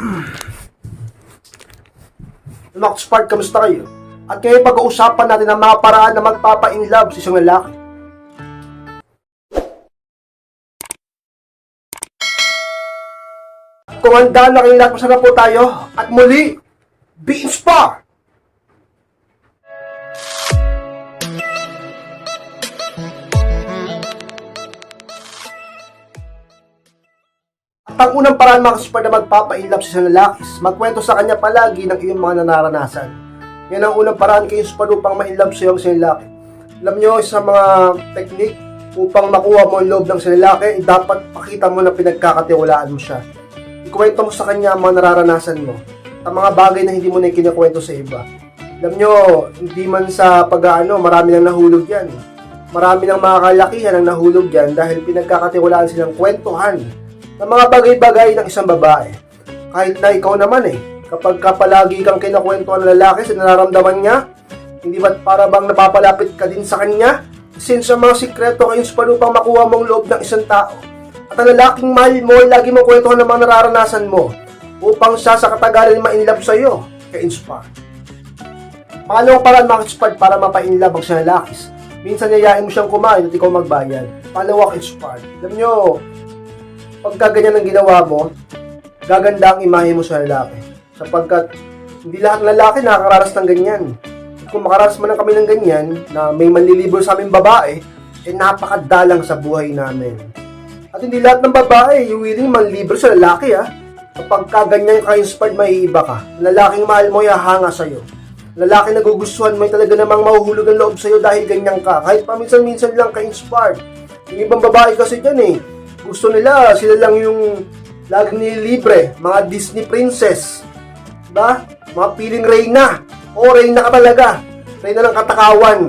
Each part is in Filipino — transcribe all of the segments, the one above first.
Max Spark, kamusta kayo? At ngayon pag-uusapan natin ang mga paraan na magpapa-inlove sa isang lalaki. Kung handa na kayo lahat, masarap po tayo. At muli, be inspired! Ang unang paraan mga kasuper na magpapa-inlove sa isang lalaki, is magkwento sa kanya palagi ng iyong mga nararanasan. Yan ang unang paraan kayo super upang ma-inlove sa iyong lalaki. Alam nyo, sa mga technique upang makuha mo ang loob ng lalaki, eh, dapat pakita mo na pinagkakatiwalaan mo siya. Ikwento mo sa kanya ang mga nararanasan mo. Ang mga bagay na hindi mo na kinikwento sa iba. Alam nyo, hindi man sa pag-ano, marami nang nahulog yan. Marami nang mga kalakihan ang nahulog yan dahil pinagkakatiwalaan silang kwentuhan ng mga bagay-bagay ng isang babae. Kahit na ikaw naman eh, kapag ka palagi kang kinakwentuhan ng lalaki sa nararamdaman niya, hindi ba't para bang napapalapit ka din sa kanya? Since ang mga sikreto kayo sa upang makuha mong loob ng isang tao. At ang lalaking mahal mo, lagi mo kwentuhan ng mga nararanasan mo upang siya sa katagalan ma-inlove sa'yo, ka-inspire. Pangalawang paraan inspired para mapa-inlove ang siya lalakis. Minsan yayain mo siyang kumain at ikaw magbayad. Pangalawa inspired. Alam nyo, pagka ganyan ang ginawa mo, gaganda ang imahe mo sa lalaki. Sapagkat hindi lahat ng lalaki nakakaranas ng ganyan. Kung makaranas man lang kami ng ganyan, na may manlilibro sa aming babae, eh napakadalang sa buhay namin. At hindi lahat ng babae yung willing manlibro sa lalaki ah. Kapag ka ganyan ka inspired, may iba ka. Lalaking mahal mo, hanga sa'yo. Lalaki na mo, ay talaga namang mahuhulog ang loob sa'yo dahil ganyan ka. Kahit paminsan-minsan lang ka-inspired. Yung ibang babae kasi dyan eh, gusto nila, sila lang yung laging nililibre, mga Disney princess. Diba? Mga piling reyna. O, reyna ka talaga. Reyna ng katakawan.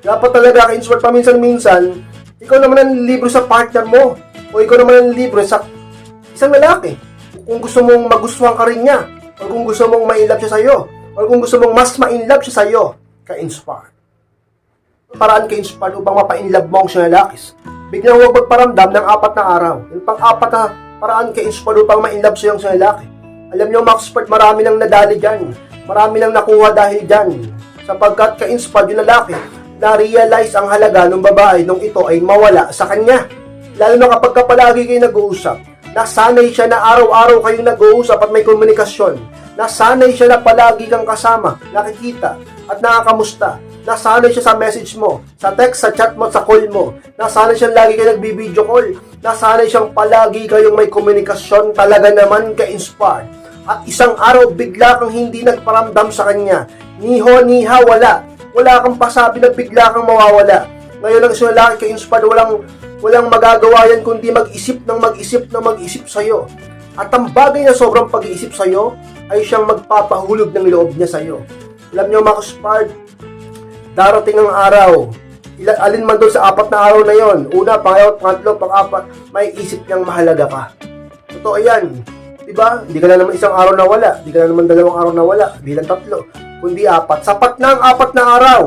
Dapat talaga ka-inspired paminsan-minsan, ikaw naman ang libre sa partner mo. O ikaw naman ang libre sa isang lalaki. Kung gusto mong magustuhan ka rin niya, o kung gusto mong ma-inlove siya sa'yo, o kung gusto mong mas ma-inlove siya sa'yo, ka-inspire. Paraan ka-inspire upang mapa-inlove mo ang siyang lalakis. Biglang huwag magparamdam ng apat na araw. Yung pang-apat na paraan ka-inspire upang ma-inlove sa'yo ang siyang lalaki. Alam niyo, Max Sport, marami nang nadali dyan. Marami nang nakuha dahil dyan. Sapagkat ka-inspire yung lalaki, na-realize ang halaga ng babae nung ito ay mawala sa kanya. Lalo na kapag ka palagi kayo nag-uusap, nasanay siya na araw-araw kayong nag-uusap at may komunikasyon. Nasanay siya na palagi kang kasama, nakikita, at nakakamusta. Nasanay siya sa message mo, sa text, sa chat mo, sa call mo. Nasanay siya lagi kayo nagbi-video call. Nasanay siyang palagi kayong may komunikasyon talaga naman ka-inspired. At isang araw bigla kang hindi nagparamdam sa kanya. Niho, niha, wala. Wala kang pasabi na bigla kang mawawala. Ngayon ang isang lalaki ka-inspired, walang, walang magagawa yan kundi mag-isip ng mag-isip ng mag-isip sa'yo. At ang bagay na sobrang pag-iisip sa'yo ay siyang magpapahulog ng loob niya sa'yo. Alam niyo mga ka-inspired, darating ang araw, ila- alin man doon sa apat na araw na yon, una, pangalawa, pangatlo, pang-apat, may isip niyang mahalaga ka. Totoo yan. Diba? Hindi ka na naman isang araw na wala. Hindi ka na naman dalawang araw na wala. Bilang tatlo. Kundi apat. Sapat na ang apat na araw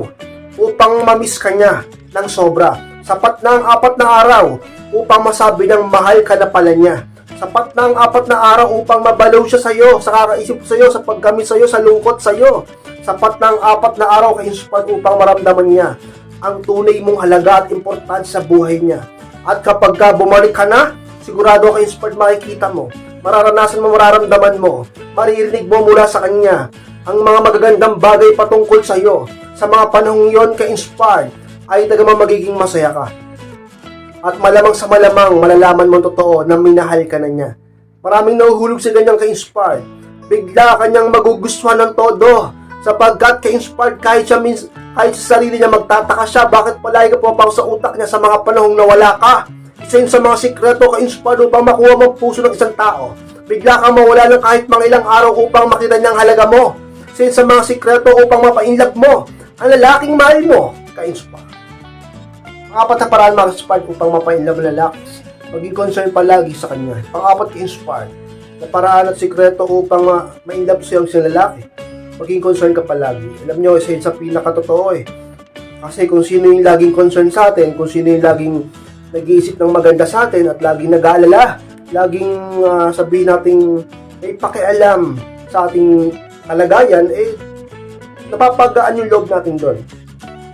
upang mamiss ka niya ng sobra. Sapat na ang apat na araw upang masabi ng mahal ka na pala niya. Sapat na ang apat na araw upang mabalaw siya sa'yo, sa kakaisip sa'yo, sa paggamit sa'yo, sa lungkot sa'yo. Sapat ang apat na araw kay inspired upang maramdaman niya ang tunay mong halaga at importante sa buhay niya. At kapag ka bumalik ka na, sigurado kay inspired makikita mo, mararanasan mo, mararamdaman mo, maririnig mo mula sa kanya ang mga magagandang bagay patungkol sa iyo. Sa mga panahong yon ka inspired, ay tagamang magiging masaya ka. At malamang sa malamang, malalaman mo totoo na minahal ka na niya. Maraming nahuhulog sa ganyang ka-inspired. Bigla kanyang magugustuhan ng todo. Sapagkat ka-inspired kahit siya mins, kahit sa sarili niya magtataka siya, bakit palagi ka pumapasok sa utak niya sa mga panahong nawala ka. Isa yun sa mga sikreto ka-inspired upang makuha mo ang puso ng isang tao. Bigla kang mawala ng kahit mga ilang araw upang makita niya ang halaga mo. Isa yun sa mga sikreto upang mapa-inlove mo. Ang lalaking mahal mo, ka-inspired. Ang apat na paraan mga inspired upang mapainlove ang lalaki. Maging concern palagi sa kanya. Pang-apat ka-inspired na paraan at sikreto upang ma ma-inlove siya sa lalaki. Maging concern ka palagi. Alam nyo, isa yun sa pinakatotoo eh. Kasi kung sino yung laging concern sa atin, kung sino yung laging nag-iisip ng maganda sa atin at laging nag-aalala, laging ah, sabihin nating may pakialam sa ating kalagayan, eh, napapagaan yung loob natin doon.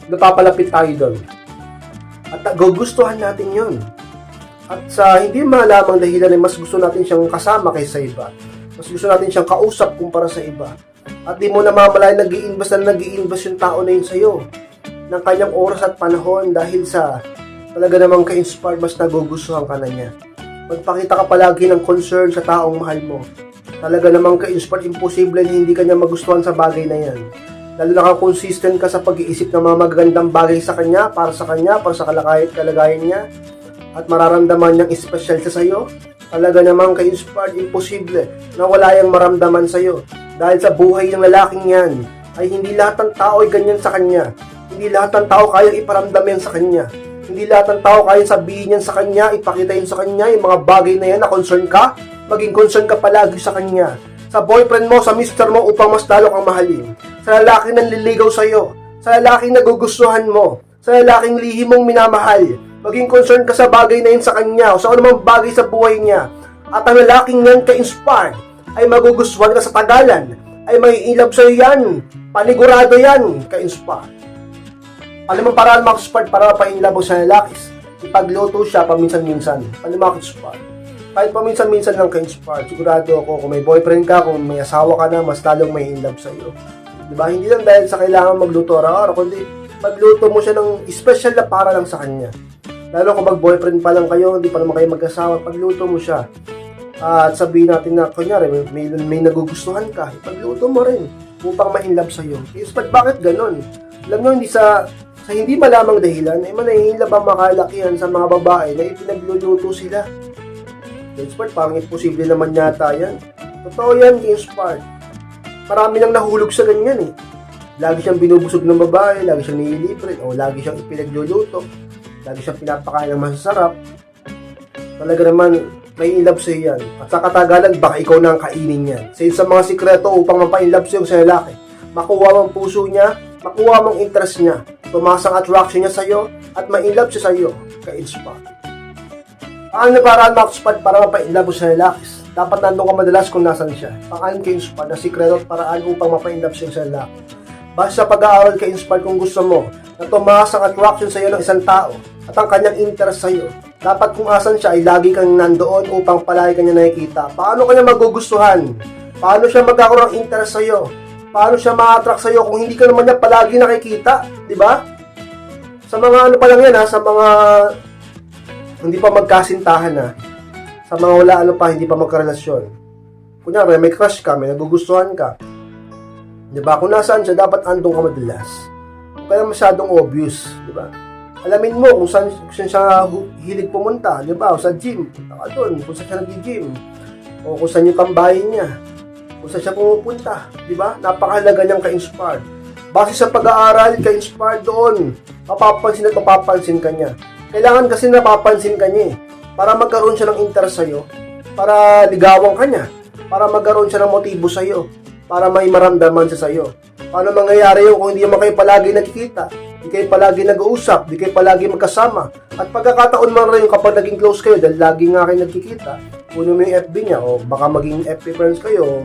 Napapalapit tayo doon. At gugustuhan natin yon. At sa hindi malamang dahilan ay mas gusto natin siyang kasama kaysa iba. Mas gusto natin siyang kausap kumpara sa iba. At di mo namamalayan nag iinvest na nag iinvest yung tao na yun sa'yo ng kanyang oras at panahon dahil sa talaga namang ka-inspired mas nagugustuhan ka na niya. Magpakita ka palagi ng concern sa taong mahal mo. Talaga namang ka-inspired, imposible na hindi ka niya magustuhan sa bagay na yan. Lalo na ka consistent ka sa pag-iisip ng mga magagandang bagay sa kanya, para sa kanya, para sa kalagayan, kalagayan niya, at mararamdaman niyang espesyal siya sa'yo, talaga namang ka-inspired, imposible na wala yung maramdaman sa'yo. Dahil sa buhay ng lalaking yan, ay hindi lahat ng tao ay ganyan sa kanya. Hindi lahat ng tao kayang iparamdam yan sa kanya. Hindi lahat ng tao kayang sabihin yan sa kanya, ipakita yan sa kanya, yung mga bagay na yan na concern ka, maging concern ka palagi sa kanya. Sa boyfriend mo, sa mister mo upang mas lalo kang mahalin. Sa lalaki nang liligaw sa'yo. Sa lalaking nagugustuhan mo. Sa lalaking lihim mong minamahal. Maging concern ka sa bagay na yun sa kanya o sa anumang bagay sa buhay niya. At ang lalaking yan ka-inspired ay magugustuhan ka sa tagalan. Ay may ilab sa'yo yan. Panigurado yan, ka-inspired. Alam mo paraan mga ka-inspired para mapainlab sa lalakis. Ipagluto siya paminsan-minsan. Alam mo ka-inspired. Kahit paminsan-minsan lang ka-inspired, sigurado ako kung may boyfriend ka, kung may asawa ka na, mas lalong may in love sa'yo. Diba? Hindi lang dahil sa kailangan magluto araw-araw, kundi magluto mo siya ng special na para lang sa kanya. Lalo kung mag-boyfriend pa lang kayo, hindi pa naman kayo mag-asawa, pagluto mo siya. At sabihin natin na, kunyari, may, may, may nagugustuhan ka, pagluto mo rin upang ma-inlove sa'yo. Is, but bakit ganon? Alam nyo, hindi sa sa hindi malamang dahilan, ay ang makalakihan sa mga babae na ipinagluluto sila. Inspired, parang imposible naman yata yan. Totoo yan, inspired. Marami nang nahulog sa ganyan eh. Lagi siyang binubusog ng babae, lagi siyang nililibre, o lagi siyang ipinagluluto, lagi siyang pinapakain ng masasarap. Talaga naman, may inlove sa'yo yan. At sa katagalan, baka ikaw na ang kainin yan. Sa sa mga sikreto upang mapainlove sa'yo sa lalaki, makuha mong puso niya, makuha mong interest niya, tumasang attraction niya sa'yo, at ma-inlove siya sa'yo, ka-inspire. Paano paraan makspad para mapainlove sa lalaki? Dapat nandun ka madalas kung nasan siya. Pangalan ka inspire na sikreto at paraan upang mapainlove siya sa lalaki. Base sa pag-aaral ka inspire kung gusto mo na tumaas ang attraction sa iyo ng isang tao at ang kanyang interest sa iyo. Dapat kung asan siya ay lagi kang nandoon upang palagi kanya nakikita. Paano kanya magugustuhan? Paano siya magkakaroon ng interest sa iyo? Paano siya ma-attract sa iyo kung hindi ka naman niya palagi nakikita? Di ba? Sa mga ano pa lang yan ha, sa mga hindi pa magkasintahan na sa mga wala ano pa, hindi pa magkarelasyon. Kunyari, may crush ka, may nagugustuhan ka. Di ba? Kung nasaan siya, dapat andong ka madalas. Huwag masyadong obvious. Di ba? Alamin mo kung saan, kung saan siya hilig pumunta. Di ba? O sa gym. Punta ka doon. Kung saan siya nag-gym. O kung saan yung tambahin niya. Kung saan siya pumupunta. Di ba? Napakahalaga niyang ka-inspired. Base sa pag-aaral, ka-inspired doon. Mapapansin at mapapansin ka niya. Kailangan kasi napapansin ka niya eh. Para magkaroon siya ng interest sa'yo. Para ligawan ka niya. Para magkaroon siya ng motibo sa'yo. Para may maramdaman siya sa'yo. Paano mangyayari yun kung hindi naman kayo palagi nagkikita? Hindi kayo palagi nag-uusap, hindi kayo palagi magkasama. At pagkakataon man rin kapag naging close kayo dahil lagi nga kayo nagkikita, kunin mo yung FB niya o baka maging FB friends kayo,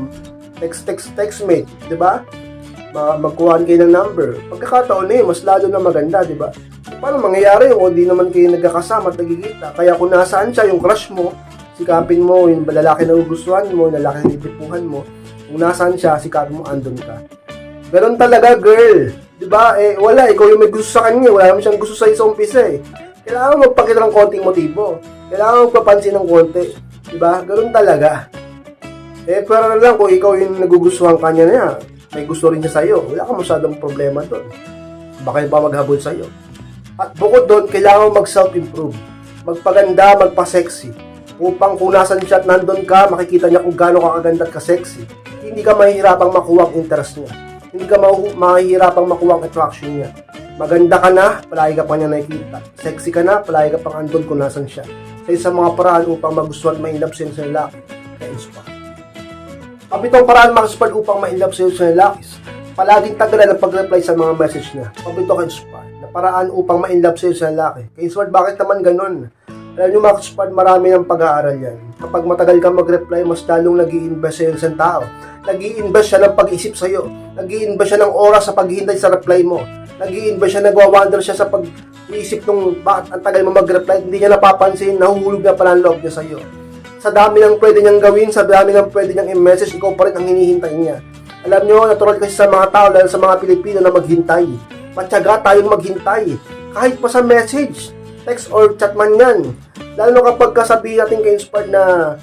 text, text, text mate, di ba? Ma- magkuhaan kayo ng number. Pagkakataon na yun, mas lalo na maganda, di ba? Paano mangyayari yun kung di naman kayo nagkakasama at nagkikita? Kaya kung nasaan siya, yung crush mo, sikapin mo, yung lalaki na gugustuhan mo, yung lalaki na titipuhan mo, kung nasaan siya, sikapin mo, andun ka. Ganon talaga, girl. Di ba? Eh, wala. Ikaw yung may gusto sa kanya. Wala naman siyang gusto sa isang umpisa eh. Kailangan magpakita ng konting motibo. Kailangan magpapansin ng konti. Di ba? Ganon talaga. Eh, pero lang kung ikaw yung nagugustuhan kanya niya, may gusto rin siya sa'yo, wala ka masyadong problema doon. Baka yung pa maghabol sa'yo. At bukod doon, kailangan mo mag-self-improve. Magpaganda, magpa-sexy. Upang kung nasan siya at nandun ka, makikita niya kung gaano ka kaganda at ka-sexy. Hindi ka mahihirapang makuha ang interest niya. Hindi ka mahihirapang makuha ang attraction niya. Maganda ka na, palagi ka pa niya nakikita. Sexy ka na, palagi ka pang andun kung nasan siya. Sa isang mga paraan upang magustuhan ma-inlove siya sa lalaki, ka-inspire. Pabitong paraan makasipad upang ma-inlove sa'yo sa lalakis. Palaging tagalan ang pag-reply sa mga message niya. Pabito ka inspired na paraan upang ma-inlove sa'yo sa lalaki. Kaya inspired, bakit naman ganun? Alam nyo mga kaspad, marami ng pag-aaral yan. Kapag matagal ka mag-reply, mas lalong nag invest sa tao. nag invest siya ng pag-iisip sa'yo. nag invest siya ng oras sa paghihintay sa reply mo. nag invest siya, nagwa-wonder siya sa pag-iisip nung bakit ang tagal mo mag-reply. Hindi niya napapansin, nahuhulog na pala ang loob niya sa'yo. Sa dami ng pwede niyang gawin, sa dami ng pwede niyang i-message, ikaw pa rin ang hinihintay niya. Alam niyo, natural kasi sa mga tao, lalo sa mga Pilipino na maghintay. Matyaga tayong maghintay. Kahit pa sa message, text or chat man yan. Lalo kapag kasabihin natin kay Inspired na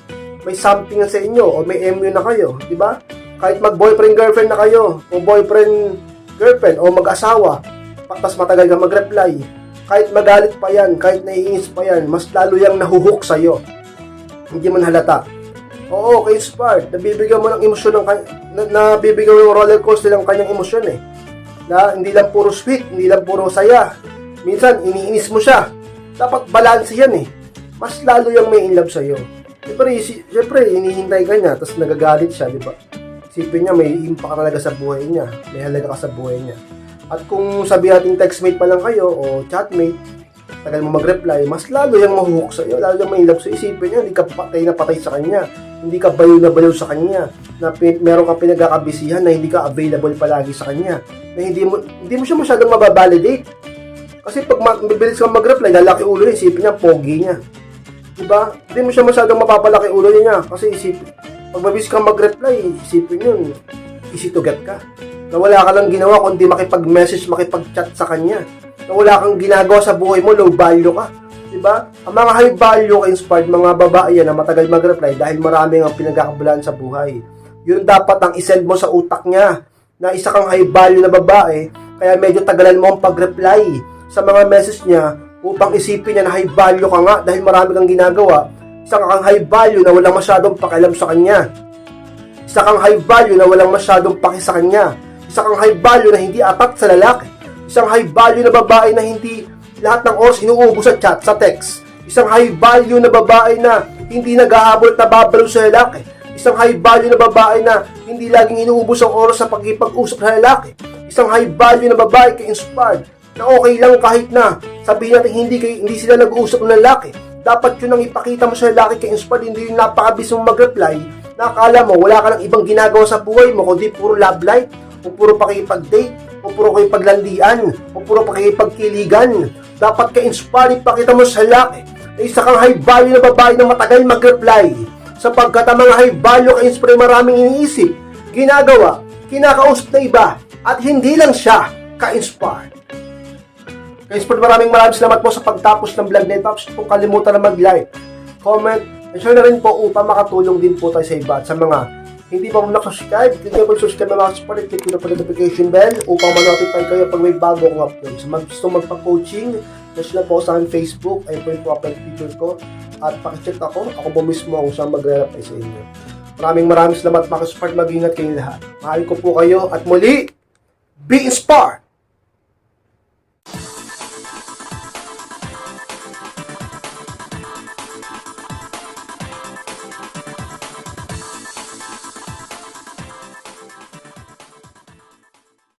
may something sa inyo o may MU na kayo, di ba? Kahit mag-boyfriend girlfriend na kayo o boyfriend girlfriend o mag-asawa, tapos matagal ka mag-reply, kahit magalit pa yan, kahit naiinis pa yan, mas lalo yung nahuhook sa'yo. Hindi man halata. Oo, kay Inspired, nabibigyan mo ng emosyon ng na, nabibigyan mo ng roller coaster ng kanyang emosyon eh. Na hindi lang puro sweet, hindi lang puro saya. Minsan, iniinis mo siya. Dapat balance yan eh. Mas lalo yung may in love sa'yo. Siyempre, si, siyempre, inihintay ka niya, tapos nagagalit siya, di ba? Isipin niya, may impact talaga sa buhay niya. May halaga ka sa buhay niya. At kung sabi natin textmate pa lang kayo, o chatmate, tagal mo mag-reply, mas lalo yung mahuhook sa'yo, lalo yung may in love sa'yo. Isipin niya, hindi ka patay na patay sa kanya. Hindi ka baliw na baliw sa kanya. Na meron ka pinagkakabisihan na hindi ka available palagi sa kanya. Na hindi mo, hindi mo siya masyadong mababalidate. Kasi pag ma- mabilis kang mag-reply, lalaki ulo niya, isipin niya, pogi niya. Diba? Hindi mo siya masyadong mapapalaki ulo niya. Kasi isipin, pag mabilis kang mag-reply, isipin yun, easy to get ka. Na wala ka lang ginawa kundi makipag-message, makipag-chat sa kanya. Na wala kang ginagawa sa buhay mo, low value ka. Diba? Ang mga high value inspired, mga babae yan na matagal mag-reply dahil marami ang pinagkakabulan sa buhay. Yun dapat ang isend mo sa utak niya na isa kang high value na babae, kaya medyo tagalan mo ang pag-reply sa mga message niya upang isipin niya na high value ka nga dahil marami kang ginagawa. Isa kang high value na walang masyadong pakialam sa kanya. Isa kang high value na walang masyadong paki sa kanya. Isa kang high value na hindi atat sa lalaki. Isang high value na babae na hindi lahat ng oras inuubos sa chat, sa text. Isang high value na babae na hindi nag-aabot na babalo sa lalaki. Isang high value na babae na hindi laging inuubos ang oras sa pagkipag-usap sa lalaki. Isang high value na babae ka-inspired na okay lang kahit na sabihin natin hindi, kay, hindi sila nag-uusap ng lalaki. Dapat yun ang ipakita mo sa lalaki ka-inspired, hindi yung napakabis mong mag-reply na akala mo wala ka ng ibang ginagawa sa buhay mo kundi puro love life o puro pakipag-date o puro pakipaglandian o puro pakipagkiligan. Dapat ka-inspired, ipakita mo sa lalaki na isa kang high value na babae na matagal mag-reply sapagkat ang mga high value ka-inspired maraming iniisip, ginagawa, kinakausap na iba at hindi lang siya ka-inspired. Ka-inspired maraming maraming salamat po sa pagtapos ng vlog na ito. Kung kalimutan na mag-like, comment, and share na rin po upang makatulong din po tayo sa iba at sa mga hindi pa mo nakasubscribe, click nyo po subscribe na mga support click nyo po notification bell upang ma-notify kayo pag may bago akong upload. So mag gusto magpa-coaching, message lang po sa akin Facebook, ayun po yung profile picture ko. At pakicheck ako, ako po mismo kung saan magre-reply sa inyo. Maraming maraming salamat mga support, mag-ingat kayong lahat. Mahal ko po kayo at muli, be inspired!